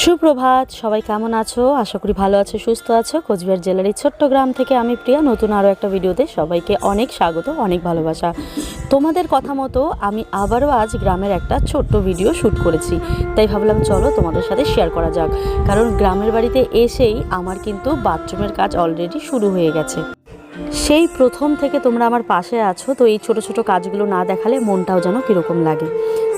সুপ্রভাত, সবাই কেমন আছো? আশা করি ভালো আছো, সুস্থ আছো। কোচবিহার জেলার এই ছোট্ট গ্রাম থেকে আমি প্রিয়া, নতুন আরও একটা ভিডিওতে সবাইকে অনেক স্বাগত, অনেক ভালোবাসা। তোমাদের কথা মতো আমি আবারও আজ গ্রামের একটা ছোট্ট ভিডিও শ্যুট করেছি। তাই ভাবলাম চলো তোমাদের সাথে শেয়ার করা যাক। কারণ গ্রামের বাড়িতে এসেই আমার কিন্তু বাথরুমের কাজ অলরেডি শুরু হয়ে গেছে। সেই প্রথম থেকে তোমরা আমার পাশে আছো, তো এই ছোট ছোট কাজগুলো না দেখালে মনটাও যেন কীরকম লাগে।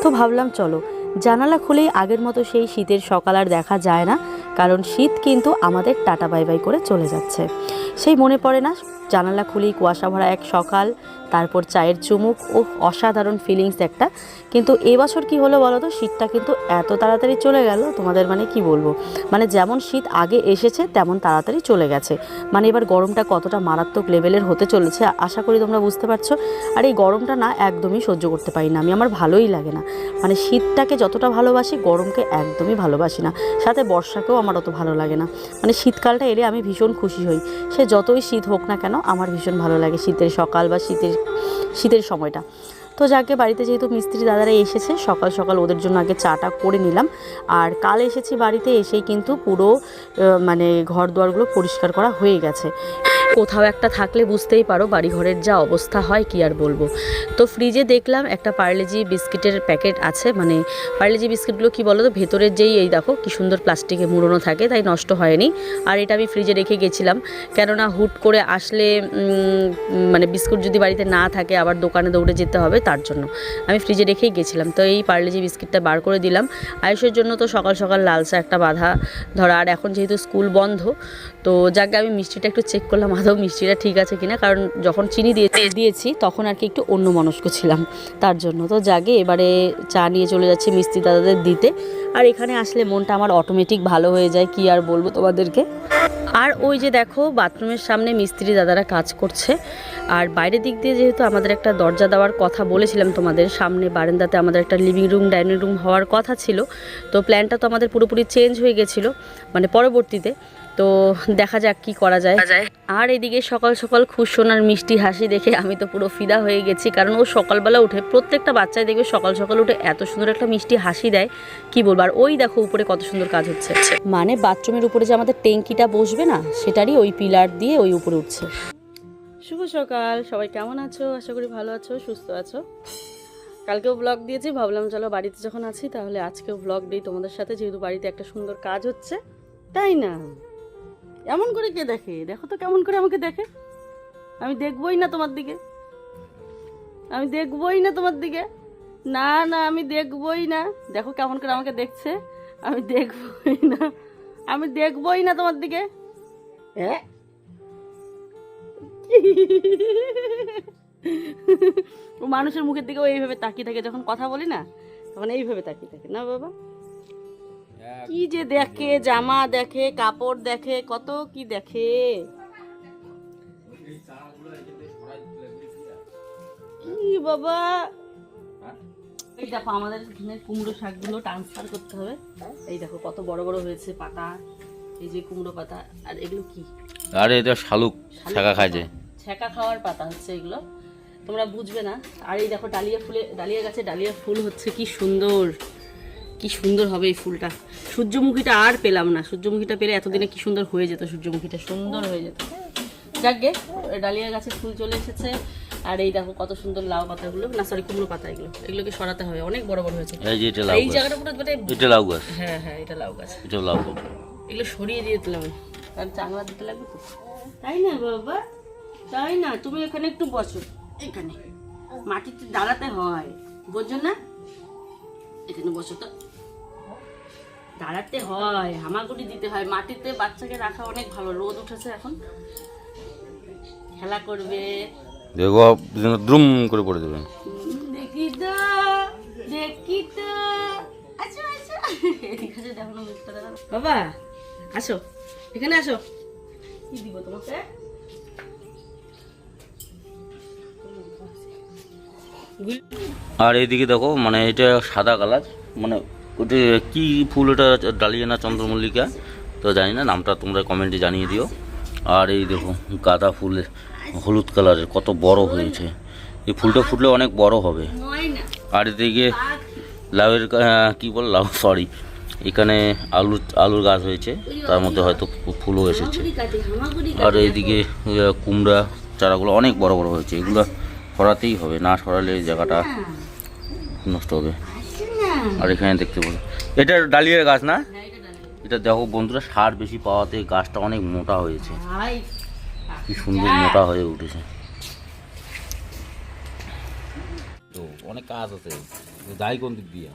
তো ভাবলাম চলো জানালা খুলেই আগের মতো সেই শীতের সকাল আর দেখা যায় না, কারণ শীত কিন্তু আমাদের টাটা বাই বাই করে চলে যাচ্ছে। সেই মনে পড়ে না, জানালা খুলেই কুয়াশা ভরা এক সকাল তারপর চায়ের চুমুক ও অসাধারণ ফিলিংস একটা। কিন্তু এবছর কি হলো বলো তো? শীতটা কিন্তু এত তাড়াতাড়ি চলে গেল, তোমাদের মানে কি বলব? মানে যেমন শীত আগে এসেছে, তেমন তাড়াতাড়ি চলে গেছে। মানে এবার গরমটা কতটা মারাত্মক লেভেলের হতে চলেছে, আশা করি তোমরা বুঝতে পারছ। আর এই গরমটা না একদমই সহ্য করতে পারি না, আমি আমার ভালোই লাগে না। মানে শীতটাকে যতটা ভালোবাসি, গরমকে একদমই ভালোবাসি না। সাথে বর্ষাকেও আমার অত ভালো লাগে না। মানে শীতকালটা এলে আমি ভীষণ খুশি হই। সে যতই শীত হোক না কেন, আমার ভীষণ ভালো লাগে শীতের সকাল বা শীতের শীতের সময়টা। তো যাকে বাড়িতে যেহেতু মিস্ত্রি দাদারা এসেছে, সকাল সকাল ওদের জন্য আগে চাটা করে নিলাম। আর কাল এসেছি বাড়িতে এসেই কিন্তু পুরো মানে ঘর দুয়ারগুলো পরিষ্কার করা হয়ে গেছে। কোথাও একটা থাকলে বুঝতেই পারো বাড়িঘরের যা অবস্থা হয় কি আর বলব। তো ফ্রিজে দেখলাম একটা পার্লেজি বিস্কিটের প্যাকেট আছে মানে পার্লেজি বিস্কিটগুলো কি বলো তো ভেতরের যেই এই দেখো কি সুন্দর প্লাস্টিকে মুড়োনো থাকে, তাই নষ্ট হয়নি। আর এটা আমি ফ্রিজে রেখে গেছিলাম, কেননা হুট করে আসলে মানে বিস্কুট যদি বাড়িতে না থাকে আবার দোকানে দৌড়ে যেতে হবে, তার জন্য আমি ফ্রিজে রেখেই গেছিলাম। তো এই পার্লেজি বিস্কিটটা বার করে দিলাম। আয়ুষের জন্য তো সকাল সকাল লালচা একটা বাধা ধরা, আর এখন যেহেতু স্কুল বন্ধ, তো যাকে আমি মিষ্টিটা একটু চেক করলাম আদৌ মিষ্টিটা ঠিক আছে কিনা, কারণ যখন চিনি দিয়ে দিয়েছি, তখন আর কি একটু অন্য মনস্ক ছিলাম তার জন্য। তো জাগে এবারে চা নিয়ে চলে যাচ্ছি মিষ্টি দাদাদের দিতে। আর এখানে আসলে মনটা আমার অটোমেটিক ভালো হয়ে যায়, কি আর বলব তোমাদেরকে। আর ওই যে দেখো, বাথরুমের সামনে মিস্ত্রি দাদারা কাজ করছে। আর বাইরের দিক দিয়ে যেহেতু আমাদের একটা দরজা দেওয়ার কথা বলেছিলাম তোমাদের, সামনে বারান্দাতে আমাদের একটা লিভিং রুম ডাইনিং রুম হওয়ার কথা ছিল। তো প্ল্যানটা তো আমাদের পুরোপুরি চেঞ্জ হয়ে গেছিল মানে পরবর্তীতে। তো দেখা যাক কি করা যায়। আর এদিকে সকাল সকাল খুশোনার মিষ্টি হাসি দেখে আমি তো পুরো ফিদা হয়ে গেছি কারণ ও সকালবেলা উঠে প্রত্যেকটা বাচ্চাই দেখবে সকাল সকাল উঠে এত সুন্দর একটা মিষ্টি হাসি দেয়। কি বলব? আর ওই দেখো উপরে কত সুন্দর কাজ হচ্ছে। মানে বাথরুমের উপরে যে আমাদের ট্যাঙ্কিটা বসবে না সেটারই ওই পিলার দিয়ে ওই উপরে উঠছে। শুভ সকাল সবাই কেমন আছো? আশা করি ভালো আছো সুস্থ আছো। কালকেও ব্লগ দিয়েছি ভাবলাম চলো বাড়িতে যখন আছি তাহলে আজকেও ব্লগ দিই। তোমাদের সাথে যেহেতু বাড়িতে একটা সুন্দর কাজ হচ্ছে তাই না? এমন করে কে দেখে? দেখো তো কেমন করে আমাকে দেখে। আমি দেখবই না তোমার দিকে। আমি দেখবই না তোমার দিকে। না না, আমি দেখবই না। দেখো কেমন করে আমাকে দেখছে। আমি দেখবই না। আমি দেখবই না তোমার দিকে। হ্যাঁ মানুষের মুখের দিকে এইভাবে তাকিয়ে থাকে। যখন কথা বলি না, তখন এইভাবে তাকিয়ে থাকে। না বাবা? কি যে দেখে জামা দেখে কাপড় দেখে কত কি দেখে? বাবা? এই দেখো আমাদের এখানে কুমড়ো শাকগুলো ট্রান্সফার করতে হবে। এই দেখো কত বড় বড় হয়েছে পাতা। এই যে কুমড়ো পাতা আর এগুলো কি? আরে এটা শালুক ছাকা খায় যে। ছ্যাঁকা খাওয়ার পাতা হচ্ছে এগুলো। তোমরা বুঝবে না। আর এই দেখো ডালিয়া ফুলে ডালিয়া গাছে ডালিয়া ফুল হচ্ছে কি সুন্দর। কি সুন্দর হবে এই ফুলটা। সূর্যমুখীটা আর পেলাম না। সূর্যমুখীটা পেলে এতদিনে কি সুন্দর হয়ে যেত সূর্যমুখীটা সুন্দর হয়ে যেত। যাকগে ডালিয়া গাছে ফুল চলে এসেছে। আর এই দেখো কত সুন্দর লাউ পাতাগুলো। না সরি কুমড়ো পাতা এগুলো। এগুলোকে সরাতে হবে অনেক বড় বড় হয়েছে। এই যে এটা লাউ এই জায়গাটা পুরো মানে এটা লাউ গাছ। হ্যাঁ হ্যাঁ এটা লাউ গাছ। এটা লাউ গাছ। এগুলো সরিয়ে দিয়ে দিলাম কারণ চাংলা দিতে লাগবে তো? তাই না বাবা? তাই না? তুমি এখানে একটু বসো। এখানে। মাটিতে দাঁড়াতে হয়। বোঝো না? এখানে বসো তো। দাঁড়াতে হয় হামাগুড়ি দিতে হয়। মাটিতে বাচ্চাকে রাখা অনেক ভালো রোদ উঠেছে এখন। খেলা করবে। দ্রুম করে পড়ে যাবে। হুম, দেখি তো দেখি তো। আচ্ছা আচ্ছা। বাবা আসো। এখানে আসো। কি দিব তোমাকে? আর এইদিকে দেখো মানে এটা সাদা কালার মানে ওটা কি ফুল ওটা, ডালিয়া না চন্দ্রমল্লিকা? তো জানি না, নামটা তোমরা কমেন্টে জানিয়ে দিও। আর এই দেখো, গাঁদা ফুল, হলুদ কালারের কত বড় হয়েছে। এই ফুলটা ফুটলে অনেক বড় হবে। আর এদিকে লাউয়ের কা- বল, লাউ সরি এখানে আলু, আলুর গাছ হয়েছে। তার মধ্যে হয়তো ফুলও এসেছে। আর এইদিকে কুমড়া, চারাগুলো অনেক বড় বড় হয়েছে। এগুলো সরাতেই হবে, না সরালে জায়গাটা নষ্ট হবে। আর এখানে দেখতে পাবো। এটা ডালিয়ার গাছ না? এটা দেখো বন্ধুরা সার বেশি পাওয়াতে গাছটা অনেক মোটা হয়েছে। কি সুন্দর মোটা হয়ে উঠেছে। তো অনেক কাজ আছে। যাই কোন দিক দিয়ে।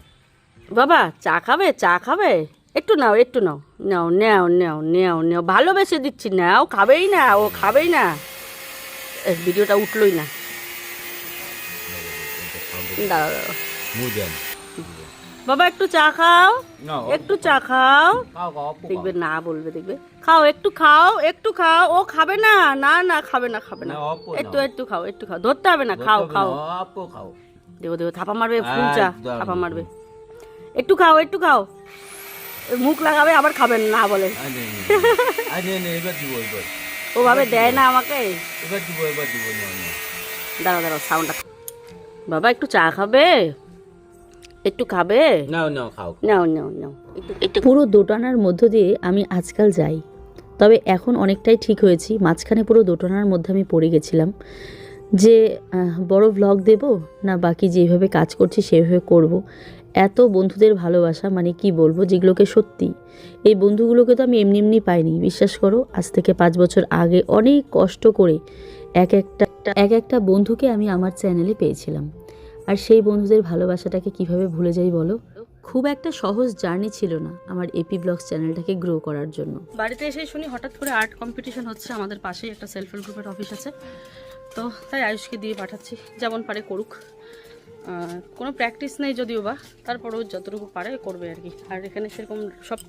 বাবা চা খাবে? চা খাবে? একটু নাও একটু নাও। নাও নাও নাও নাও নাও। ভালোবেসে দিচ্ছি। না ও খাবেই না ও খাবেই না। ভিডিওটা উঠলোই না। দাঁড়াও দাঁড়াও। বাবা একটু চা খাও। একটু চা খাও। দেখবে না বলবে দেখবে। খাও একটু খাও একটু খাও। ও খাবে না না না খাবে না খাবে না। একটু একটু খাও একটু খাও। ধরতে হবে না খাও খাও। দেবো দেবো থাপা মারবে ফুল চা থাপা মারবে। একটু খাও একটু খাও। মুখ লাগাবে আবার খাবেন না বলে। ওভাবে দেয় না আমাকে। দাঁড়া দাঁড়াও সাউন্ডটা বাবা একটু চা খাবে? একটু খাবে? নাও নাও খাও। নাও নাও নাও। একটু পুরো দোটানার মধ্য দিয়ে আমি আজকাল যাই। তবে এখন অনেকটাই ঠিক হয়েছি। মাঝখানে পুরো দোটানার মধ্যে আমি পড়ে গেছিলাম যে বড় ভ্লগ দেব? না বাকি যেভাবে কাজ করছি সেভাবে করব। এত বন্ধুদের ভালোবাসা মানে কি বলব যেগুলোকে সত্যি। এই বন্ধুগুলোকে তো আমি এমনি এমনি পাইনি। বিশ্বাস করো আজ থেকে পাঁচ বছর আগে অনেক কষ্ট করে এক একটা এক একটা বন্ধুকে আমি আমার চ্যানেলে পেয়েছিলাম। আর সেই বন্ধুদের ভালোবাসাটাকে কীভাবে ভুলে যাই বলো? খুব একটা সহজ জার্নি ছিল না আমার এপি ব্লগস চ্যানেলটাকে গ্রো করার জন্য। বাড়িতে এসে শুনি হঠাৎ করে আর্ট কম্পিটিশন হচ্ছে আমাদের পাশেই একটা সেলফ হেল্প গ্রুপের অফিস আছে। তো তাই আয়ুষকে দিয়ে পাঠাচ্ছি যেমন পারে করুক। কোনো প্র্যাকটিস নেই যদিও বা তারপরেও যতটুকু পারে করবে আর কি। আর এখানে সেরকম সব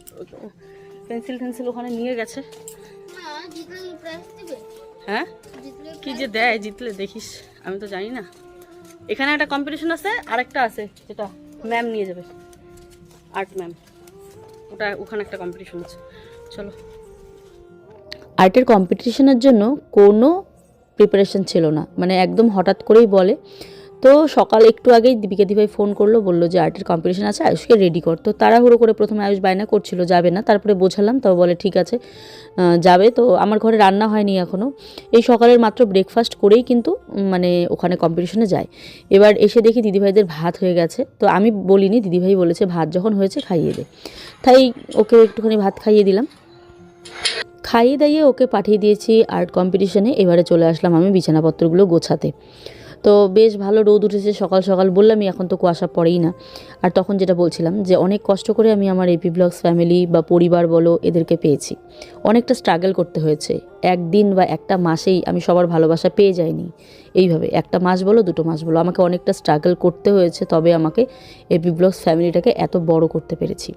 পেন্সিল টেন্সিল ওখানে নিয়ে গেছে। হ্যাঁ জিতলে কি যে দেয় জিতলে দেখিস আমি তো জানি না। এখানে একটা কম্পিটিশন আছে আর একটা আছে, যেটা ম্যাম নিয়ে যাবে। আর্ট ম্যাম ওটা ওখানে একটা কম্পিটিশন আছে। চলো। আর্টের কম্পিটিশনের জন্য কোনো প্রিপারেশন ছিল না। মানে একদম হঠাৎ করেই বলে তো সকাল একটু আগেই দীপিকা দিভাই ফোন করল, বলল যে আর্টের কম্পিটিশন আছে, আয়ুষকে রেডি কর। তো তাড়াহুড়ো করে প্রথমে আয়ুষ বায়না করছিল, যাবে না। তারপরে বোঝালাম তো বলে ঠিক আছে যাবে। তো আমার ঘরে রান্না হয়নি এখনও এই সকালের মাত্র ব্রেকফাস্ট করেই কিন্তু মানে ওখানে কম্পিটিশনে যায়। এবার এসে দেখি দিদিভাইদের ভাত হয়ে গেছে। তো আমি বলিনি, দিদিভাই বলেছে ভাত যখন হয়েছে খাইয়ে দে। তাই ওকে একটুখানি ভাত খাইয়ে দিলাম। খাইয়ে দাইয়ে ওকে পাঠিয়ে দিয়েছি আর্ট কম্পিটিশনে এবারে চলে আসলাম আমি বিছানাপত্রগুলো গোছাতে। তো বেশ ভালো রোদ উঠেছে, সকাল সকাল বললামই, এখন তো কুয়াশা পড়েই না। আর তখন যেটা বলছিলাম যে, অনেক কষ্ট করে আমি আমার এপি ব্লগস ফ্যামিলি বা পরিবার বলো এদেরকে পেয়েছি। অনেকটা স্ট্রাগল করতে হয়েছে। একদিন বা একটা মাসেই আমি সবার ভালোবাসা পেয়ে যাইনি। এইভাবে একটা মাস বলো, দুটো মাস বলো, আমাকে অনেকটা স্ট্রাগল করতে হয়েছে, তবে আমাকে এপি ব্লগস ফ্যামিলিটাকে এত বড় করতে পেরেছি।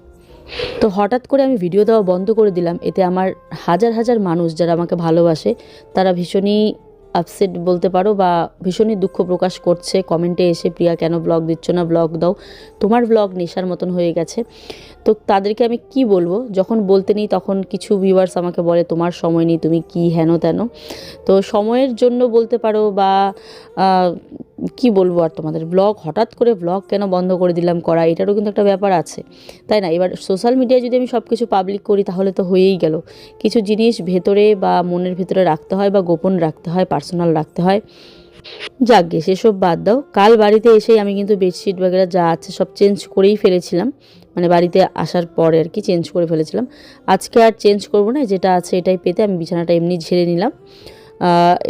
তো হঠাৎ করে আমি ভিডিও দেওয়া বন্ধ করে দিলাম, এতে আমার হাজার হাজার মানুষ যারা আমাকে ভালোবাসে, তারা ভীষণই আপসেট বলতে পারো বা ভীষণই দুঃখ প্রকাশ করছে। কমেন্টে এসে, প্রিয়া, কেন ব্লগ দিচ্ছ না? ব্লগ দাও। তোমার ব্লগ নেশার মতন হয়ে গেছে। তো তাদেরকে আমি কি বলব? যখন বলতে নেই, তখন কিছু ভিউয়ার্স আমাকে বলে, তোমার সময় নেই, তুমি কি হেন তেন? তো সময়ের জন্য বলতে পারো বা কি বলব আর তোমাদের ব্লগ হঠাৎ করে ব্লগ কেন বন্ধ করে দিলাম করা, এটারও কিন্তু একটা ব্যাপার আছে। তাই না? এবার সোশ্যাল মিডিয়ায় যদি আমি সব কিছু পাবলিক করি, তাহলে তো হয়েই গেল। কিছু জিনিস ভেতরে বা মনের ভেতরে রাখতে হয় বা গোপন রাখতে হয় পার্সোনাল রাখতে হয়। যাকগে সেসব বাদ দাও। কাল বাড়িতে এসেই আমি কিন্তু বেডশিট বাগেরা যা আছে সব চেঞ্জ করেই ফেলেছিলাম। মানে বাড়িতে আসার পরে আর কি চেঞ্জ করে ফেলেছিলাম। আজকে আর চেঞ্জ করব না, যেটা আছে এটাই পেতে আমি বিছানাটা এমনি ঝেড়ে নিলাম।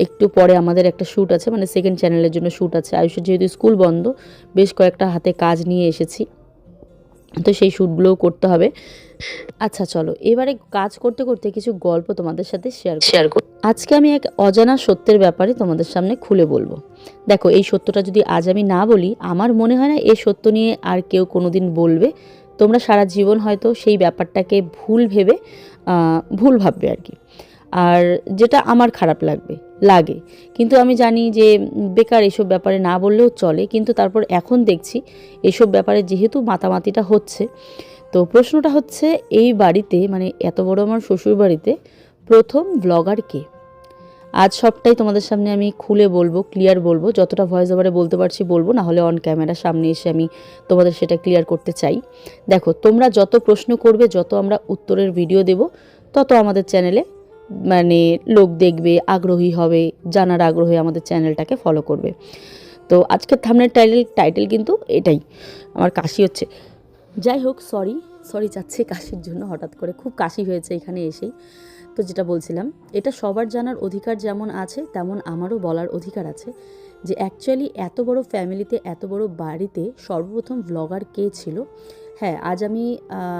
একটু পরে আমাদের একটা শ্যুট আছে মানে সেকেন্ড চ্যানেলের জন্য শ্যুট আছে। আয়ুষের যেহেতু স্কুল বন্ধ বেশ কয়েকটা হাতে কাজ নিয়ে এসেছি। তো সেই শ্যুটগুলোও করতে হবে। আচ্ছা চলো। এবারে কাজ করতে করতে কিছু গল্প তোমাদের সাথে শেয়ার শেয়ার কর আজকে আমি এক অজানা সত্যের ব্যাপারে তোমাদের সামনে খুলে বলব। দেখো এই সত্যটা যদি আজ আমি না বলি আমার মনে হয় না এই সত্য নিয়ে আর কেউ কোনো দিন বলবে। তোমরা সারা জীবন হয়তো সেই ব্যাপারটাকে ভুল ভেবে ভুল ভাববে আর কি। আর যেটা আমার খারাপ লাগবে, লাগে। কিন্তু আমি জানি যে বেকার এসব ব্যাপারে না বললেও চলে, কিন্তু তারপর এখন দেখছি এসব ব্যাপারে যেহেতু মাতামাতিটা হচ্ছে, তো প্রশ্নটা হচ্ছে এই বাড়িতে মানে এত বড় আমার শ্বশুর বাড়িতে প্রথম ব্লগার কে? আজ সবটাই তোমাদের সামনে আমি খুলে বলব ক্লিয়ার বলব, যতটা ভয়েস ওভারে বলতে পারছি বলব, না হলে অন ক্যামেরার সামনে এসে আমি তোমাদের সেটা ক্লিয়ার করতে চাই। দেখো, তোমরা যত প্রশ্ন করবে, যত আমরা উত্তরের ভিডিও দেব, তত আমাদের চ্যানেলে মানে লোক দেখবে, আগ্রহী হবে, জানার আগ্রহে আমাদের চ্যানেলটাকে ফলো করবে। তো আজকের থামনের টাইটেল টাইটেল কিন্তু এটাই। আমার কাশি হচ্ছে। যাই হোক সরি সরি চাচ্ছি কাশির জন্য, হঠাৎ করে খুব কাশি হয়েছে এখানে এসেই। তো যেটা বলছিলাম, এটা সবার জানার অধিকার যেমন আছে, তেমন আমারও বলার অধিকার আছে। যে অ্যাকচুয়ালি এত বড় ফ্যামিলিতে এত বড় বাড়িতে সর্বপ্রথম ব্লগার কে ছিল? হ্যাঁ আজ আমি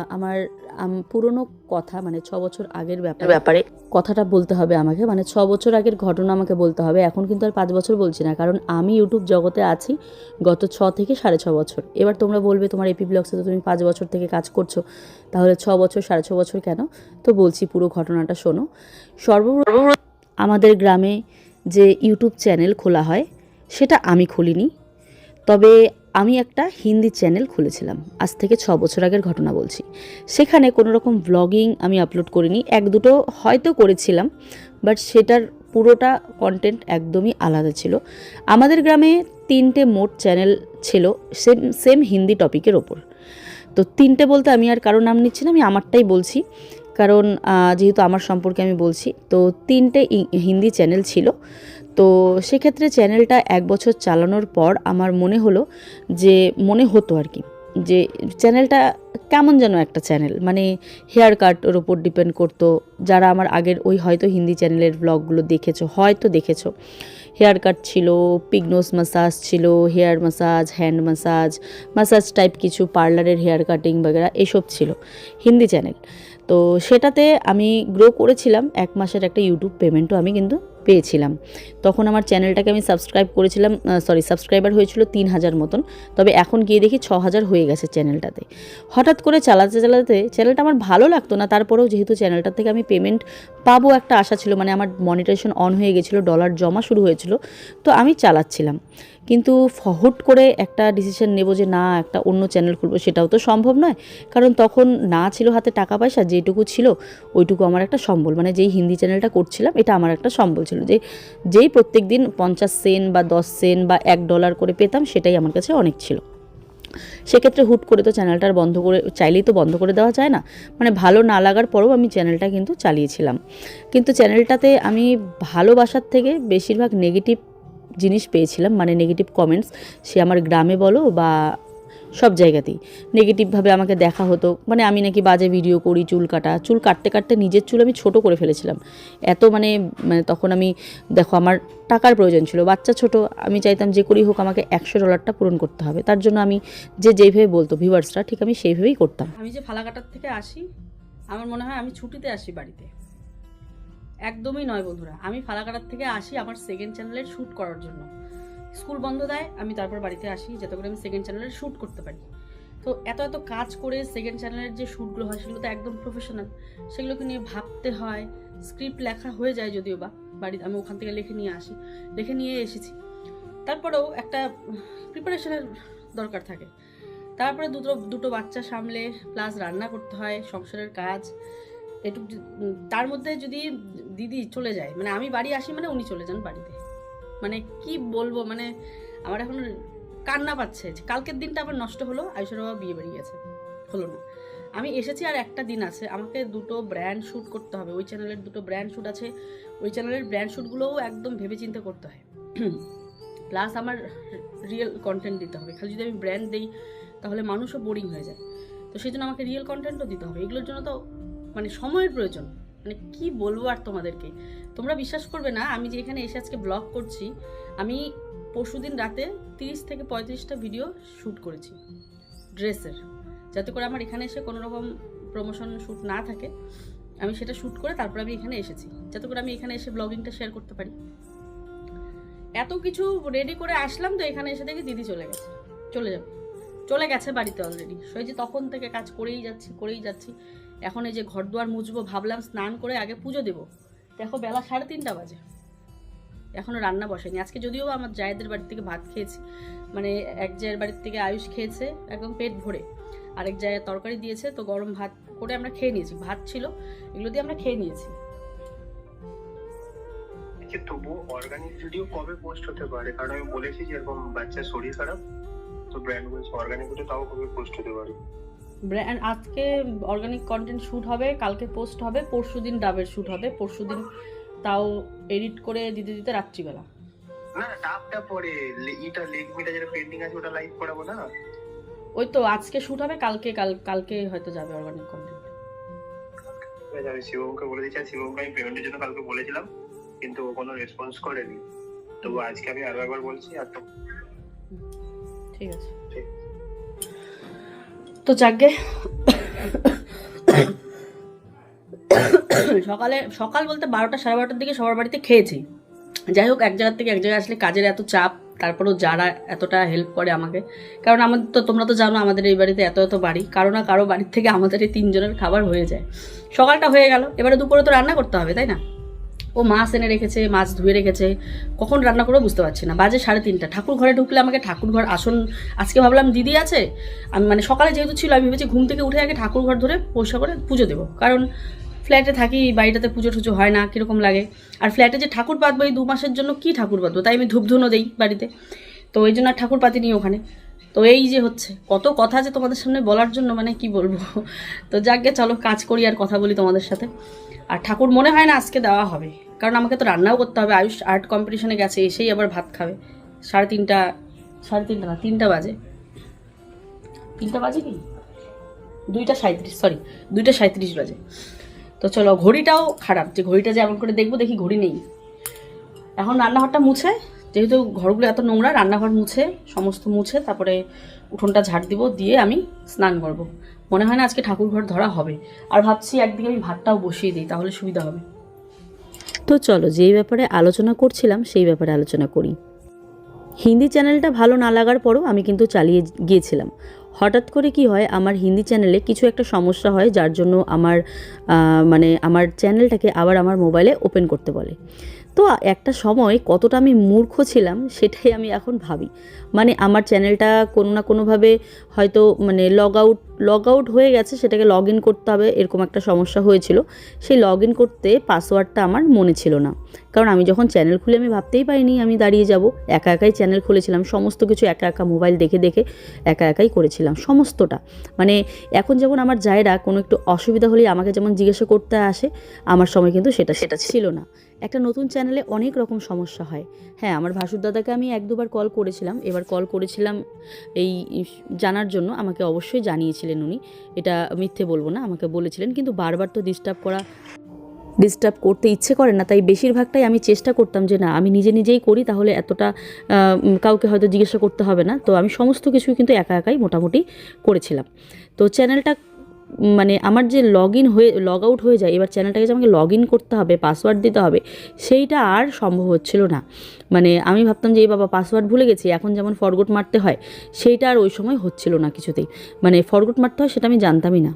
আমার আম- পুরনো কথা মানে ছ বছর আগের ব্যাপারে ব্যাপারে। কথাটা বলতে হবে আমাকে। মানে ছ বছর আগের ঘটনা আমাকে বলতে হবে। এখন কিন্তু আর পাঁচ বছর বলছি না কারণ আমি ইউটিউব জগতে আছি গত ছ থেকে সাড়ে ছ বছর। এবার তোমরা বলবে তোমার এপি ব্লগসে তো তুমি পাঁচ বছর থেকে কাজ করছ তাহলে ছ বছর সাড়ে ছ বছর কেন? তো বলছি পুরো ঘটনাটা শোনো। সর্বপ্রথম আমাদের গ্রামে যে ইউটিউব চ্যানেল খোলা হয় সেটা আমি খুলিনি। তবে আমি একটা হিন্দি চ্যানেল খুলেছিলাম। আজ থেকে ছ বছর আগের ঘটনা বলছি। সেখানে কোনো রকম ব্লগিং আমি আপলোড করিনি। এক দুটো হয়তো করেছিলাম বাট সেটার পুরোটা কন্টেন্ট একদমই আলাদা ছিল। আমাদের গ্রামে তিনটে মোট চ্যানেল ছিল সেম সেম হিন্দি টপিকের ওপর। তো তিনটে বলতে আমি আর কারও নাম নিচ্ছি না, আমি আমারটাই বলছি। কারণ যেহেতু আমার সম্পর্কে আমি বলছি, তো তিনটে হিন্দি চ্যানেল ছিল। তো সেক্ষেত্রে চ্যানেলটা এক বছর চালানোর পর আমার মনে হলো যে, মনে হতো আর কি, যে চ্যানেলটা কেমন যেন একটা চ্যানেল মানে হেয়ার কাট ওর ওপর ডিপেন্ড করতো। যারা আমার আগের ওই হয়তো হিন্দি চ্যানেলের ব্লগগুলো দেখেছ, হয়তো দেখেছ। হেয়ার কাট ছিল পিগনোস মাসাজ ছিল hair massage hand massage massage type কিছু পার্লারের হেয়ার কাটিং বগেরা, এসব ছিল, হিন্দি চ্যানেল। তো সেটাতে আমি গ্রো করেছিলাম, এক মাসের একটা ইউটিউব পেমেন্টও আমি কিন্তু পেয়েছিলাম। তখন আমার চ্যানেলটাকে আমি সাবস্ক্রাইব করেছিলাম সরি সাবস্ক্রাইবার হয়েছিল তিন হাজার মতন। তবে এখন গিয়ে দেখি ছ হাজার হয়ে গেছে চ্যানেলটাতে হঠাৎ করে চালাতে চালাতে চ্যানেলটা আমার ভালো লাগতো না, তারপরেও যেহেতু চ্যানেলটা থেকে আমি পেমেন্ট পাবো একটা আশা ছিল মানে আমার মনিটাইজেশন অন হয়ে গেছিল ডলার জমা শুরু হয়েছিল, তো আমি চালাচ্ছিলাম। কিন্তু ফ- হুট করে একটা ডিসিশন নেব যে না, একটা অন্য চ্যানেল খুলবো সেটাও তো সম্ভব নয়। কারণ তখন না ছিল হাতে টাকা পয়সা, যেটুকু ছিল ওইটুকু আমার একটা সম্বল। মানে যেই হিন্দি চ্যানেলটা করছিলাম, এটা আমার একটা সম্বল ছিল। যে, যেই প্রত্যেক দিন পঞ্চাশ সেন্ট বা দশ সেন্ট বা এক ডলার করে পেতাম, সেটাই আমার কাছে অনেক ছিল। সেক্ষেত্রে হুট করে তো চ্যানেলটার বন্ধ করে, চাইলেই তো বন্ধ করে দেওয়া যায় না। মানে ভালো না লাগার পরেও আমি চ্যানেলটা কিন্তু চালিয়েছিলাম। কিন্তু চ্যানেলটাতে আমি ভালোবাসার থেকে বেশিরভাগ নেগেটিভ জিনিস পেয়েছিলাম মানে নেগেটিভ কমেন্টস সে আমার গ্রামে বলো বা সব জায়গাতেই। নেগেটিভভাবে আমাকে দেখা হতো মানে আমি নাকি বাজে ভিডিও করি, চুল কাটা। চুল কাটতে কাটতে নিজের চুল আমি ছোট করে ফেলেছিলাম। এত মানে মানে তখন আমি, দেখো আমার টাকার প্রয়োজন ছিল, বাচ্চা ছোট, আমি চাইতাম যে করেই হোক আমাকে একশো ডলারটা পূরণ করতে হবে। তার জন্য আমি যে যেইভাবে বলতো ভিউয়ার্সরা ঠিক আমি সেইভাবেই করতাম। আমি যে ফালাকাটার থেকে আসি, আমার মনে হয় আমি ছুটিতে আসি বাড়িতে। একদমই নয় বন্ধুরা। আমি ফালাকাটার থেকে আসি আমার সেকেন্ড চ্যানেলের শ্যুট করার জন্য। স্কুল বন্ধ দেয়, আমি তারপর বাড়িতে আসি, যাতে করে আমি সেকেন্ড চ্যানেলের শ্যুট করতে পারি। তো এত এত কাজ করে সেকেন্ড চ্যানেলের যে শ্যুটগুলো হয়, সেগুলো তো একদম প্রফেশনাল সেগুলোকে নিয়ে ভাবতে হয় স্ক্রিপ্ট লেখা হয়ে যায় যদিও বা, বাড়িতে আমি ওখান থেকে লিখে নিয়ে আসি, লিখে নিয়ে এসেছি। তারপরেও একটা প্রিপারেশনের দরকার থাকে। তারপরে দুটো দুটো বাচ্চা সামলে প্লাস রান্না করতে হয়, সংসারের কাজ। উম, তার মধ্যে যদি দিদি চলে যায় মানে আমি বাড়ি আসি মানে উনি চলে যান বাড়িতে। মানে কি বলব মানে আমার এখন কান্না পাচ্ছে। যে কালকের দিনটা আবার নষ্ট হলো আয়ুষের বাবা বিয়ে বাড়ি গেছে। হলো না। আমি এসেছি আর একটা দিন আছে আমাকে দুটো ব্র্যান্ড শ্যুট করতে হবে। ওই চ্যানেলের দুটো ব্র্যান্ড শ্যুট আছে। ওই চ্যানেলের ব্র্যান্ড শ্যুটগুলোও একদম ভেবে চিন্তে করতে হয়। প্লাস আমার রিয়েল কন্টেন্ট দিতে হবে। খালি যদি আমি ব্র্যান্ড দিই তাহলে মানুষও বোরিং হয়ে যায়। তো সেই জন্য আমাকে রিয়েল কন্টেন্টও দিতে হবে। এগুলোর জন্য তো মানে সময়ের প্রয়োজন। মানে কি বলব আর তোমাদেরকে? তোমরা বিশ্বাস করবে না, আমি যে এখানে এসে আজকে ব্লগ করছি, আমি পরশুদিন রাতে তিরিশ থেকে পঁয়ত্রিশটা ভিডিও শ্যুট করেছি, ড্রেসের। যাতে করে আমার এখানে এসে কোনো রকম প্রমোশন শ্যুট না থাকে, আমি সেটা শ্যুট করে তারপর আমি এখানে এসেছি। যাতে করে আমি এখানে এসে ব্লগিংটা শেয়ার করতে পারি। এত কিছু রেডি করে আসলাম তো এখানে এসে দেখি দিদি চলে গেছে, চলে যাবে। চলে গেছে বাড়িতে অলরেডি সেই যে তখন থেকে কাজ করেই যাচ্ছি করেই যাচ্ছি। এখন এই যে ঘর দুয়ার মুছবো, ভাবলাম স্নান করে আগে পুজো দেবো। দেখো বেলা সাড়ে তিনটা বাজে। এখনও রান্না বসেনি। আজকে যদিও আমার জায়েদের বাড়ি থেকে ভাত খেয়েছি মানে এক জায়ের বাড়ির থেকে আয়ুষ খেয়েছে একদম পেট ভরে। আরেক জায়গায় তরকারি দিয়েছে, তো গরম ভাত করে আমরা খেয়ে নিয়েছি। ভাত ছিল, এগুলো দিয়ে আমরা খেয়ে নিয়েছি। বলছি তবু অর্গানিক কবে পোস্ট হতে পারে? কারণ আমি বলেছি যে এরকম বাচ্চার শরীর খারাপ, তো ব্র্যান্ড অর্গানিক তাও কবে পোস্ট হতে পারে? ব্র্যান্ড আজকে অর্গানিক কন্টেন্ট শ্যুট হবে কালকে পোস্ট হবে পরশু দিন ডাবের শ্যুট হবে। পরশু দিন তাও এডিট করে দিতে দিতে রাত্রিবেলা। না ডাবটা পরে ইটা লেগ মিটা যেটা পেন্ডিং আছে ওটা লাইভ করাবো না? ওই তো আজকে শ্যুট হবে কালকে কাল কালকে হয়তো যাবে অর্গানিক কন্টেন্ট আমি শিবমকে বলে দিচ্ছি আর শিবমকে আমি পেমেন্টের জন্য কালকে বলেছিলাম কিন্তু ও কোনো রেসপন্স করেনি। তবু আজকে আমি আরও একবার বলছি আর ঠিক আছে। তো যাকগে সকালে, সকাল বলতে বারোটা, সাড়ে বারোটার দিকে সবার বাড়িতে খেয়েছি। যাই হোক, এক জায়গার থেকে এক জায়গায় আসলে কাজের এত চাপ, তারপরেও যারা এতটা হেল্প করে আমাকে। কারণ আমাদের তো, তোমরা তো জানো আমাদের এই বাড়িতে এত এত বাড়ি, কারও না কারও বাড়ির থেকে আমাদের এই তিনজনের খাবার হয়ে যায়। সকালটা হয়ে গেল, এবারে দুপুরে তো রান্না করতে হবে, তাই না? ও মাছ এনে রেখেছে, মাছ ধুয়ে রেখেছে, কখন রান্না করব বুঝতে পারছি না। বাজে সাড়ে তিনটা। ঠাকুর ঘরে ঢুকলে আমাকে ঠাকুর ঘর আসন, আজকে ভাবলাম দিদি আছে, আমি মানে সকালে যেহেতু ছিল, আমি ভেবেছি ঘুম থেকে উঠে আগে ঠাকুর ঘর ধরে পরিষ্কার করে পুজো দেবো। কারণ ফ্ল্যাটে থাকি, বাড়িটাতে পুজো টুজো হয় না, কীরকম লাগে। আর ফ্ল্যাটে যে ঠাকুর পাতবো এই দু মাসের জন্য কি ঠাকুর পাতবো তাই আমি ধূপধুনো দেই বাড়িতে। তো এই জন্য আর ঠাকুর পাতিনি ওখানে। তো এই যে হচ্ছে, কত কথা যে তোমাদের সামনে বলার জন্য মানে কি বলব? তো যাকে চলো কাজ করি আর কথা বলি তোমাদের সাথে। আর ঠাকুর মনে হয় না আজকে দেওয়া হবে। কারণ আমাকে তো রান্নাও করতে হবে, আয়ুষ আর্ট কম্পিটিশনে গেছে, এসেই আবার ভাত খাবে। সাড়ে তিনটা সাড়ে তিনটা না, তিনটা বাজে। তিনটা বাজে কি? দুইটা সাঁত্রিশ সরি দুইটা সাঁত্রিশ বাজে। তো চলো, ঘড়িটাও খারাপ, যে ঘড়িটা যে এমন করে দেখব, দেখি ঘড়ি নেই। এখন রান্নাঘরটা মুছে, যেহেতু ঘরগুলো এত নোংরা, রান্নাঘর মুছে, সমস্ত মুছে, তারপরে উঠোনটা ঝাড় দিব, দিয়ে আমি স্নান করব। মনে হয় না আজকে ঠাকুর ঘর ধরা হবে। আর ভাবছি একদিকে আমি ভাতটাও বসিয়ে দিই, তাহলে সুবিধা হবে। তো চলো, যেই ব্যাপারে আলোচনা করছিলাম, সেই ব্যাপারে আলোচনা করি। হিন্দি চ্যানেলটা ভালো না লাগার পরও আমি কিন্তু চালিয়ে গিয়েছিলাম। হঠাৎ করে কি হয়, আমার হিন্দি চ্যানেলে কিছু একটা সমস্যা হয়, যার জন্য আমার মানে আমার চ্যানেলটাকে আবার আমার মোবাইলে ওপেন করতে বলে। তো একটা সময় কতটা আমি মূর্খ ছিলাম, সেটাই আমি এখন ভাবি। মানে আমার চ্যানেলটা কোনো না কোনোভাবে হয়তো মানে লগ আউট লগ আউট হয়ে গেছে সেটাকে লগ ইন করতে হবে এরকম একটা সমস্যা হয়েছিল। সেই লগ ইন করতে পাসওয়ার্ডটা আমার মনে ছিল না। কারণ আমি যখন চ্যানেল খুলে আমি ভাবতেই পারিনি আমি দাঁড়িয়ে যাব। একা একাই চ্যানেল খুলেছিলাম সমস্ত কিছু একা একা মোবাইল দেখে দেখে একা একাই করেছিলাম সমস্তটা। মানে এখন যেমন আমার জায়রা কোনো একটু অসুবিধা হলে আমাকে যেমন জিজ্ঞাসা করতে আসে আমার সময় কিন্তু সেটা সেটা ছিল না। একটা নতুন চ্যানেলে অনেক রকম সমস্যা হয়। হ্যাঁ আমার ভাসুর দাদাকে আমি এক দুবার কল করেছিলাম। এবার কল করেছিলাম এই জানার জন্য আমাকে অবশ্যই জানিয়েছিলেন উনি। এটা মিথ্যে বলব না, আমাকে বলেছিলেন, কিন্তু বারবার তো ডিস্টার্ব করা ডিস্টার্ব করতে ইচ্ছে করে না, তাই বেশিরভাগটাই আমি চেষ্টা করতাম যে না, আমি নিজে নিজেই করি, তাহলে এতটা কাউকে হয়তো জিজ্ঞাসা করতে হবে না। তো আমি সমস্ত কিছুই কিন্তু একা একাই মোটামুটি করেছিলাম। তো চ্যানেলটা মানে আমার যে লগ ইন হয়ে লগ আউট হয়ে যায়, এবার চ্যানেলটাকে যে আমাকে লগ ইন করতে হবে পাসওয়ার্ড দিতে হবে, সেইটা আর সম্ভব হচ্ছিল না। মানে আমি ভাবতাম যে, এই বাবা পাসওয়ার্ড ভুলে গেছি, এখন যেমন ফরগোট মারতে হয়, সেইটা আর ওই সময় হচ্ছিল না কিছুতেই। মানে ফরগট মারতে হয়, সেটা আমি জানতামই না।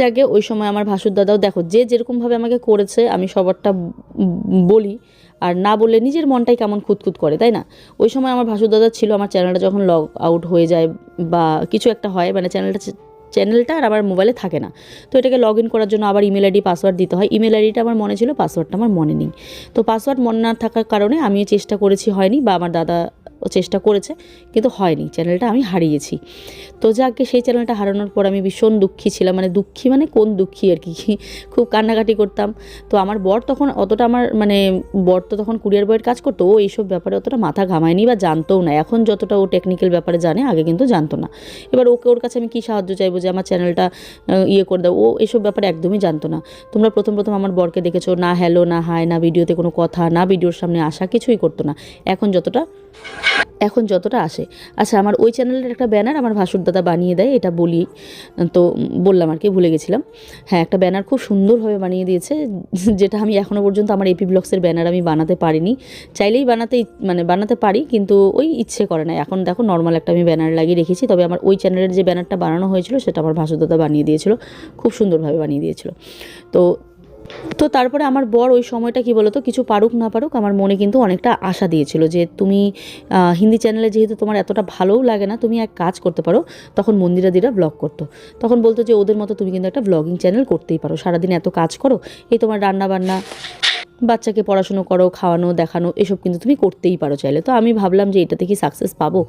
যাকে ওই সময় আমার ভাসুর দাদাও, দেখো, যে যেরকমভাবে আমাকে করেছে, আমি সবারটা বলি, আর না বললে নিজের মনটাই কেমন খুঁতখুত করে, তাই না? ওই সময় আমার ভাসুর দাদা ছিল, আমার চ্যানেলটা যখন লগ আউট হয়ে যায় বা কিছু একটা হয় মানে চ্যানেলটা চ্যানেলটা আর আমার মোবাইলে থাকে না। তো এটাকে লগ ইন করার জন্য আবার ইমেল আইডি পাসওয়ার্ড দিতে হয়। ইমেল আইডিটা আমার মনে ছিল পাসওয়ার্ডটা আমার মনে নেই। তো পাসওয়ার্ড মনে না থাকার কারণে আমি চেষ্টা করেছি, হয়নি বা আমার দাদা ও চেষ্টা করেছে, কিন্তু হয়নি। চ্যানেলটা আমি হারিয়েছি। তো যাকে সেই চ্যানেলটা হারানোর পর আমি ভীষণ দুঃখী ছিলাম। মানে দুঃখী মানে কোন দুঃখী আর কি? খুব কান্নাকাটি করতাম। তো আমার বর তখন অতটা আমার মানে বর তো তখন কুরিয়ার বয়ের কাজ করতো, ও এইসব ব্যাপারে অতটা মাথা ঘামায়নি বা জানতোও না। এখন যতটা ও টেকনিক্যাল ব্যাপারে জানে, আগে কিন্তু জানতো না। এবার ওকে ওর কাছে আমি কী সাহায্য চাইব যে আমার চ্যানেলটা ইয়ে করে দাও? ও এইসব ব্যাপারে একদমই জানতো না। তোমরা প্রথম প্রথম আমার বরকে দেখেছ, না হ্যালো না হাই না ভিডিওতে কোনো কথা, না ভিডিওর সামনে আসা, কিছুই করতো না। এখন যতটা এখন যতটা আসে। আচ্ছা আমার ওই চ্যানেলের একটা ব্যানার আমার ভাসুর দাদা বানিয়ে দেয়, এটা বলি। তো বললাম আর কি, ভুলে গেছিলাম। হ্যাঁ একটা ব্যানার খুব সুন্দরভাবে বানিয়ে দিয়েছে, যেটা আমি এখনও পর্যন্ত আমার এপি ব্লগসের ব্যানার আমি বানাতে পারিনি। চাইলেই বানাতে মানে বানাতে পারি, কিন্তু ওই ইচ্ছে করে না। এখন দেখো নর্মাল একটা আমি ব্যানার লাগিয়ে রেখেছি, তবে আমার ওই চ্যানেলের যে ব্যানারটা বানানো হয়েছিল, সেটা আমার ভাসুর দাদা বানিয়ে দিয়েছিল। খুব সুন্দরভাবে বানিয়ে দিয়েছিল। তো তো তারপরে আমার বর ওই সময়টা কি বলতো, কিছু পারুক না পারুক আমার মনে কিন্তু অনেকটা আশা দিয়েছিল যে তুমি হিন্দি চ্যানেলে যেহেতু তোমার এতটা ভালোও লাগে না, তুমি এক কাজ করতে পারো, তখন মন্দিরা দিরা ব্লগ করতো। তখন বলতো যে ওদের মতো তুমি কিন্তু একটা ব্লগিং চ্যানেল করতেই পারো, সারাদিন এত কাজ করো, এই তোমার রান্না বান্না বাচ্চাকে পড়াশুনো করো, খাওয়ানো, দেখানো, এসব কিন্তু তুমি করতেই পারো চাইলে। তো আমি ভাবলাম যে এটাতে কি সাকসেস পাবো?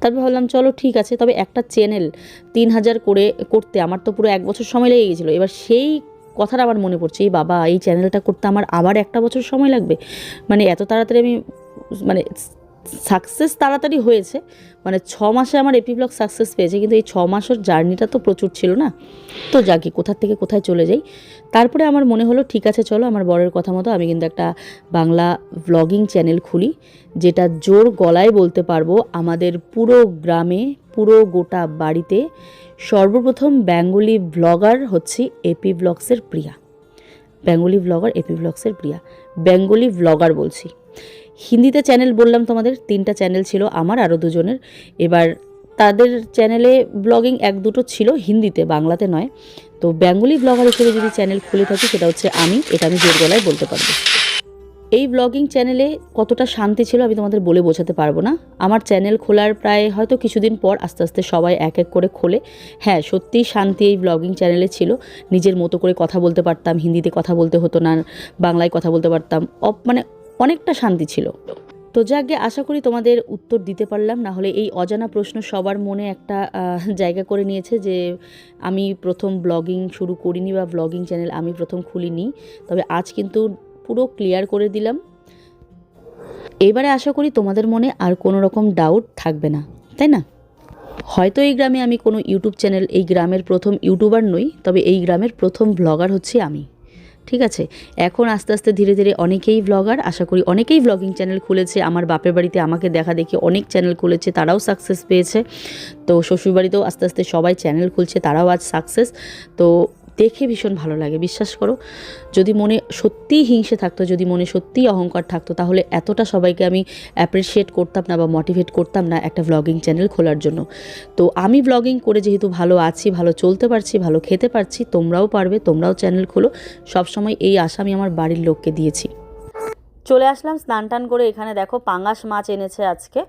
তারপর ভাবলাম চলো ঠিক আছে, তবে একটা চ্যানেল তিন হাজার করে করতে, আমার তো পুরো এক বছর সময় লেগে গেছিল। এবার সেই কথাটা আমার মনে পড়ছে, এই বাবা, এই চ্যানেলটা করতে আমার আবার একটা বছর সময় লাগবে? মানে এত তাড়াতাড়ি আমি মানে সাকসেস তাড়াতাড়ি হয়েছে। মানে ছ মাসে আমার এপি ব্লগ সাকসেস পেয়েছে, কিন্তু এই ছ মাসের জার্নিটা তো প্রচুর ছিল না। তো যাকে কোথা থেকে কোথায় চলে যাই। তারপরে আমার মনে হলো, ঠিক আছে, চলো, আমার বরের কথা মতো আমি কিন্তু একটা বাংলা ব্লগিং চ্যানেল খুলি, যেটা জোর গলায় বলতে পারব, আমাদের পুরো গ্রামে, পুরো গোটা বাড়িতে সর্বপ্রথম বেঙ্গলি ব্লগার হচ্ছে এপি ব্লগসের প্রিয়া। বেঙ্গলি ব্লগার এপি ব্লগসের প্রিয়া। বেঙ্গলি ব্লগার বলছি। হিন্দিতে চ্যানেল বললাম তোমাদের, তিনটা চ্যানেল ছিল আমার, আরও দুজনের। এবার তাদের চ্যানেলে ব্লগিং এক দুটো ছিল, হিন্দিতে, বাংলাতে নয়। তো বেঙ্গলি ব্লগার হিসেবে যদি চ্যানেল খুলে থাকি, সেটা হচ্ছে আমি, এটা আমি জোর গলায় বলতে পারব। এই ব্লগিং চ্যানেলে কতটা শান্তি ছিল আমি তোমাদের বলে বোঝাতে পারব না। আমার চ্যানেল খোলার প্রায় হয়তো কিছুদিন পর আস্তে আস্তে সবাই এক এক করে খোলে। হ্যাঁ সত্যিই শান্তি এই ব্লগিং চ্যানেলে ছিল। নিজের মতো করে কথা বলতে পারতাম, হিন্দিতে কথা বলতে হতো না, বাংলায় কথা বলতে পারতাম। মানে অনেকটা শান্তি ছিল। তো যাকে আশা করি তোমাদের উত্তর দিতে পারলাম। না হলে এই অজানা প্রশ্ন সবার মনে একটা জায়গা করে নিয়েছে যে আমি প্রথম ব্লগিং শুরু করিনি বা ব্লগিং চ্যানেল আমি প্রথম খুলিনি। তবে আজ কিন্তু পুরো ক্লিয়ার করে দিলাম। এবারে আশা করি তোমাদের মনে আর কোনো রকম ডাউট থাকবে না, তাই না? হয়তো এই গ্রামে আমি কোনো ইউটিউব চ্যানেল এই গ্রামের প্রথম ইউটিউবার নই, তবে এই গ্রামের প্রথম ব্লগার হচ্ছে আমি। ঠিক আছে? এখন আস্তে আস্তে ধীরে ধীরে অনেকেই ব্লগার আশা করি অনেকেই ব্লগিং চ্যানেল খুলেছে। আমার বাপের বাড়িতে আমাকে দেখা দেখি অনেক চ্যানেল খুলেছে, তারাও সাকসেস পেয়েছে। তো শ্বশুরবাড়িতেও আস্তে আস্তে সবাই চ্যানেল খুলছে, তারাও আজ সাকসেস তো দেখে ভীষণ ভালো লাগে। বিশ্বাস করো, যদি মনে সত্যিই হিংসে থাকতো, যদি মনে সত্যিই অহংকার থাকতো, তাহলে এতটা সবাইকে আমি অ্যাপ্রিসিয়েট করতাম না বা মোটিভেট করতাম না একটা ব্লগিং চ্যানেল খোলার জন্য। তো আমি ব্লগিং করে যেহেতু ভালো আছি, ভালো চলতে পারছি, ভালো খেতে পারছি, তোমরাও পারবে, তোমরাও চ্যানেল খোলো। সবসময় এই আশা আমি আমার বাড়ির লোককে দিয়েছি। চলে আসলাম স্নান টান করে, এখানে দেখো পাঙাশ মাছ এনেছে আজকে।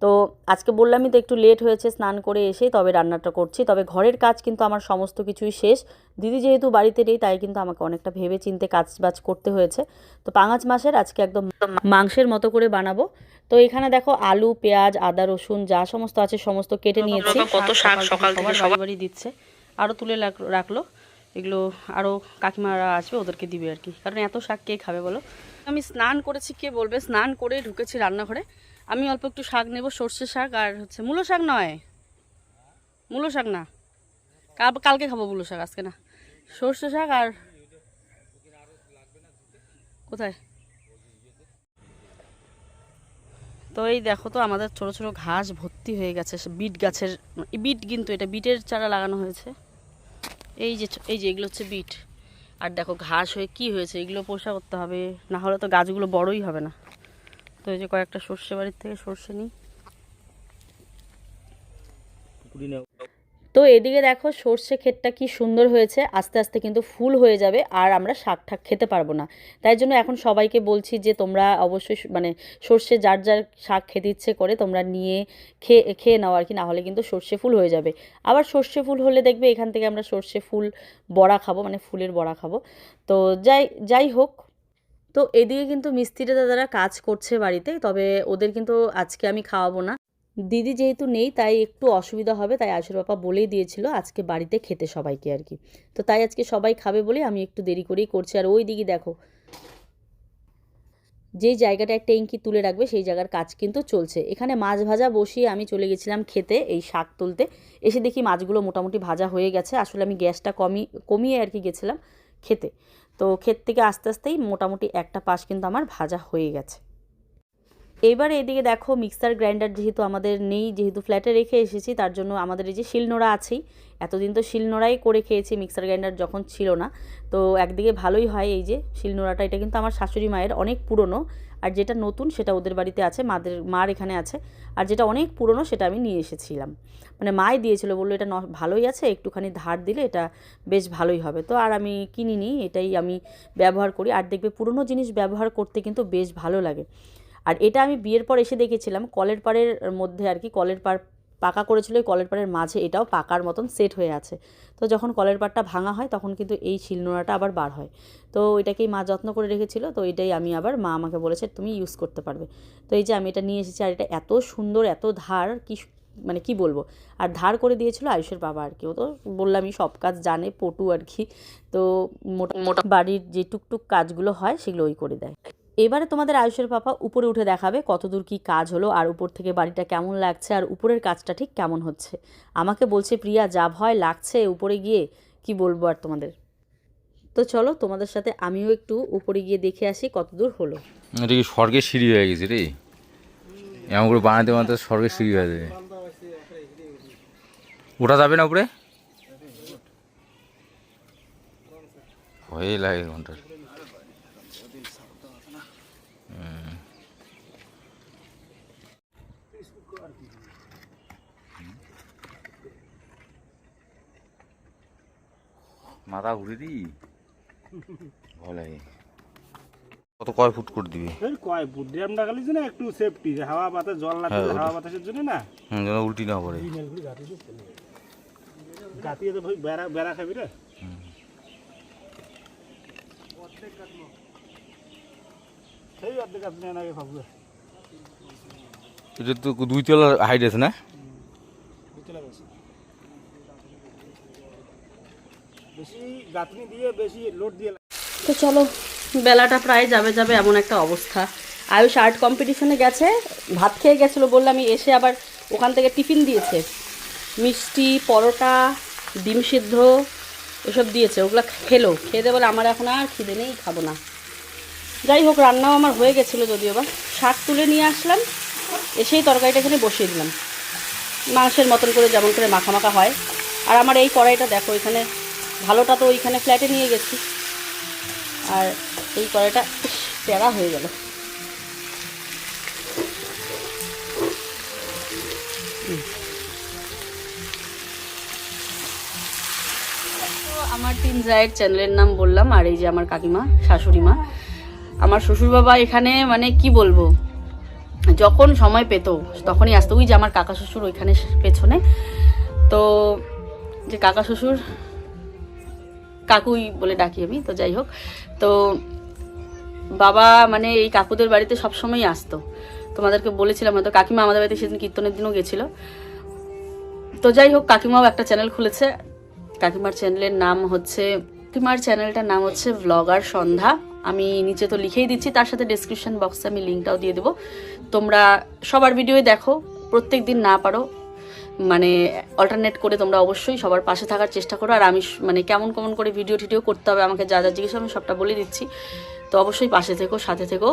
তো আজকে বললামই তো একটু লেট হয়েছে স্নান করে এসে তবে রান্নাটা করছি। তবে ঘরের কাজ কিন্তু আমার সমস্ত কিছুই শেষ। দিদি যেহেতু বাড়িতে নেই তাই কিন্তু আমাকে অনেকটা ভেবে চিনতে কাজ বাজ করতে হয়েছে। তো পাঙাশ মাছের আজকে একদম মাংসের মতো করে বানাবো। তো এখানে দেখো আলু পেঁয়াজ আদা রসুন যা সমস্ত আছে সমস্ত কেটে নিয়েছি। কত শাক সকাল থেকে সবার বাড়ি দিচ্ছে। আরও তুলে রাখ- রাখল। এগুলো আরও কাকিমারা আসবে ওদেরকে দিবে আর কি। কারণ এত শাক কে খাবে বলো? আমি স্নান করেছি কে বলবে? স্নান করে ঢুকেছি রান্নাঘরে। আমি অল্প একটু শাক নেব, সর্ষে শাক আর হচ্ছে মূলো শাক নয়। মূলো শাক না। কাল- কালকে খাব মূলো শাক, আজকে না। সর্ষে শাক আর কোথায়? তো এই দেখো তো আমাদের ছোট ছোট ঘাস ভর্তি হয়ে গেছে বিট গাছের, বিট কিন্তু এটা বিটের চারা লাগানো হয়েছে। এই যে এই যে এগুলো হচ্ছে বিট। আর দেখো ঘাস হয়ে কি হয়েছে, এগুলো পোষা করতে হবে, না হলে তো গাছগুলো বড়ই হবে না। তো এই যে কয়েকটা সর্ষে বাড়ির থেকে সর্ষে নিই। তো এদিকে দেখো সর্ষে ক্ষেতটা কি সুন্দর হয়েছে আস্তে আস্তে কিন্তু ফুল হয়ে যাবে আর আমরা শাক ঠাক খেতে পারব না। তাই জন্য এখন সবাইকে বলছি যে তোমরা অবশ্যই মানে সর্ষে যার যার শাক খেতে ইচ্ছে করে তোমরা নিয়ে খেয়ে খেয়ে নাও আর কি না হলে কিন্তু সর্ষে ফুল হয়ে যাবে। আবার সর্ষে ফুল হলে দেখবে এখান থেকে আমরা সর্ষে ফুল বড়া খাব মানে ফুলের বড়া খাব। তো যাই যাই হোক তো এদিকে কিন্তু মিস্ত্রি দাদারা কাজ করছে বাড়িতে, তবে ওদের কিন্তু আজকে আমি খাওয়াবো না। দিদি যেহেতু নেই, তাই একটু অসুবিধা হবে, তাই আশুর বাবা বলেই দিয়েছিল আজকে বাড়িতে খেতে সবাইকে আর কি। তো তাই আজকে সবাই খাবে বলে আমি একটু দেরি করেই করছি। আর ওই দিকে দেখো যেই জায়গাটা একটা ট্যাঙ্কি তুলে রাখবে, সেই জায়গার কাজ কিন্তু চলছে। এখানে মাছ ভাজা বসিয়ে আমি চলে গেছিলাম খেতে, এই শাক তুলতে। এসে দেখি মাছগুলো মোটামুটি ভাজা হয়ে গেছে। আসলে আমি গ্যাসটা কমি কমিয়ে আর কি গেছিলাম খেতে। তো ক্ষেত থেকে আস্তে আস্তেই মোটামুটি একটা পাশ কিন্তু আমার ভাজা হয়ে গেছে। এবার এদিকে দেখো মিক্সার গ্রাইন্ডার যেহেতু আমাদের নেই, যেহেতু ফ্ল্যাটে রেখে এসেছি, তার জন্য আমাদের এই যে শিলনোড়া আছেই। এতদিন তো শিলনোড়াই করে খেয়েছি, মিক্সার গ্রাইন্ডার যখন ছিল না। তো একদিকে ভালোই হয় এই যে শিলনোড়াটা এটা কিন্তু আমার শাশুড়ি মায়ের অনেক পুরনো। আর যেটা নতুন সেটা ওদের বাড়িতে আছে, মাদের, মার এখানে আছে। আর যেটা অনেক পুরনো সেটা আমি নিয়ে এসেছিলাম। মানে মাই দিয়েছিল, বলল এটা ভালোই আছে, একটুখানি ধার দিলে এটা বেশ ভালোই হবে। তো আর আমি কিনিনি, এটাই আমি ব্যবহার করি। আর দেখবে পুরনো জিনিস ব্যবহার করতে কিন্তু বেশ ভালো লাগে। আর এটা আমি বিয়ের পর এসে দেখেছিলাম, কলের পাড়ের মধ্যে আর কি, কলের পাড় পাকা করেছিল ওই কলের পাড়ের মাঝে, এটাও পাকার মতন সেট হয়ে আছে। তো যখন কলের পাড়টা ভাঙা হয়, তখন কিন্তু এই শিলনোড়াটা আবার বার হয়। তো এটাকেই মা যত্ন করে রেখেছিল, তো এটাই আমি আবার মা আমাকে বলেছে, তুমি ইউজ করতে পারবে। তো এই যে আমি এটা নিয়ে এসেছি, আর এটা এত সুন্দর, এত ধার, কি মানে কি বলব? আর ধার করে দিয়েছিল আয়ুষের বাবা আর কি। ও তো বললামই সব কাজ জানে পটু আর কি। তো মোটা মোটা বাড়ির যে টুকটুক কাজগুলো হয়, সেগুলো ওই করে দেয়। এবারে তোমাদের আয়ুষের পাপা উপরে উঠে দেখাবে কতদূর কি কাজ হলো, আর উপর থেকে বাড়িটা কেমন লাগছে, আর উপরের কাজটা ঠিক কেমন হচ্ছে। আমাকে বলছে, প্রিয়া, যা ভয় লাগছে উপরে গিয়ে, কি বলব আর তোমাদের? তো চলো, তোমাদের সাথে আমিও একটু উপরে গিয়ে দেখে আসি কতদূর হলো। এটা কি স্বর্গের সিঁড়ি হয়ে গেছে রে? এমন করে বানাতে বানাতে স্বর্গের সিঁড়ি হয়ে যাবে। ওটা যাবে না উপরে? ভয়ে লাগে ঘণ্টার। মাথা ঘুরে দি। ভয় লাগে। কত কয় ফুট করে দিবি? কয় ফুট? ড্যাম ডাকালি না একটু সেফটি হাওয়া বাতাস জল না হ্যাঁ, হাওয়া বাতাসের জন্য না? হুম, যেন উল্টি না পড়ে। গাতিয়ে তো ভাই বেড়া বেড়া খাবি রে। সেই অর্ধেক আপনি আগে ভাববে। এটা তো দুই তলার হাইট আছে না? বেশি দিয়ে বেশি লোড দিয়ে তো চলো, বেলাটা প্রায় যাবে যাবে এমন একটা অবস্থা। আয়ুষ আর্ট কম্পিটিশনে গেছে, ভাত খেয়ে গেছিল বললাম এসে আবার ওখান থেকে টিফিন দিয়েছে। মিষ্টি, পরোটা, ডিম সিদ্ধ, এসব দিয়েছে, ওগুলো খেলো। খেয়ে দিয়ে বলে, আমার এখন আর খিদে নেই, খাব না। যাই হোক, রান্নাও আমার হয়ে গেছিল যদিও বা। শাক তুলে নিয়ে আসলাম, এসেই তরকারিটা এখানে বসিয়ে দিলাম। মাংসের মতন করে যেমন করে মাখা মাখা হয়। আর আমার এই কড়াইটা দেখো, এখানে ভালোটা তো ওইখানে ফ্ল্যাটে নিয়ে গেছি। আর এই কড়াইটা প্যারা হয়ে গেল। আমার তিন জায়ের চ্যানেলের নাম বললাম, আর এই যে আমার কাকিমা, শাশুড়ি মা। আমার শ্বশুর বাবা এখানে মানে কি বলব? যখন সময় পেতো, তখনই আসতো। ওই যে আমার কাকা শ্বশুর ওইখানে পেছনে। তো যে কাকা শ্বশুর কাকুই বলে ডাকি আমি, তো যাই হোক। তো বাবা মানে এই কাকুদের বাড়িতে সবসময় আসতো। তোমাদেরকে বলেছিলাম হয়তো, কাকিমা আমাদের বাড়িতে সেদিন কীর্তনের দিনও গেছিল। তো যাই হোক, কাকিমাও একটা চ্যানেল খুলেছে। কাকিমার চ্যানেলের নাম হচ্ছে, কাকিমার চ্যানেলটার নাম হচ্ছে ভ্লগার সন্ধ্যা। আমি নিচে তো লিখেই দিচ্ছি, তার সাথে ডিসক্রিপশন বক্সে আমি লিঙ্কটাও দিয়ে দেবো। তোমরা সবার ভিডিওই দেখো প্রত্যেক দিন না পারো। মানে অল্টারনেট করে তোমরা অবশ্যই সবার পাশে থাকার চেষ্টা করো। আর আমি মানে কেমন কেমন করে ভিডিও টিডিও করতে হবে আমাকে যা যা জিজ্ঞেস আমি সবটা বলে দিচ্ছি। তো অবশ্যই পাশে থেকো, সাথে থেকো।